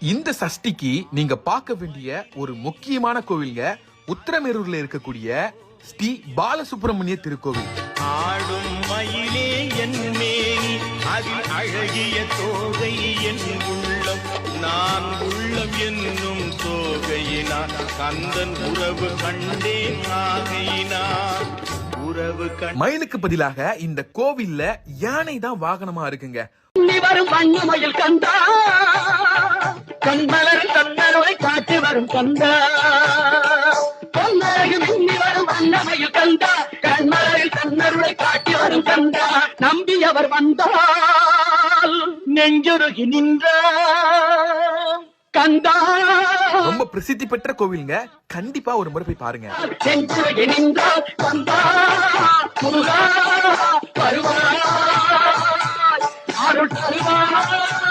இந்த சஷ்டிக்கு நீங்க பார்க்க வேண்டிய ஒரு முக்கியமான கோவில்ங்க உத்திரமேரூர்ல இருக்கக்கூடிய ஸ்ரீ பாலசுப்ரமணிய திருக்கோவில். ஆடும் மயிலே என் மேனி அதில் அழகிய தோகை என் உள்ளம். நான் உள்ளம் என்னும் தோகையினான் கந்தன் உறவு கண்டேன் ஆகையினான் உறவு கண் மயிலுக்கு பதிலாக இந்த கோவில்ல யானை தான் வாகனமா இருக்குங்க. வரும் வண்ணமயில் கந்தா கண்மலர் கண்ணனுரை காட்டி வரும் கந்தா. பொன்னழகு மின்னி வரும் வண்ணமயில் கந்தா. கண்மலரில் கண்ணருளை காட்டி வரும் கந்தா. நம்பியவர் வந்தால் நெஞ்சுருகி நின்ற கந்தா. ரொம்ப பிரசித்தி பெற்ற கோவிலுங்க. கண்டிப்பா ஒரு முறை போய் பாருங்க. வருவாய். அருள் தருவாய்.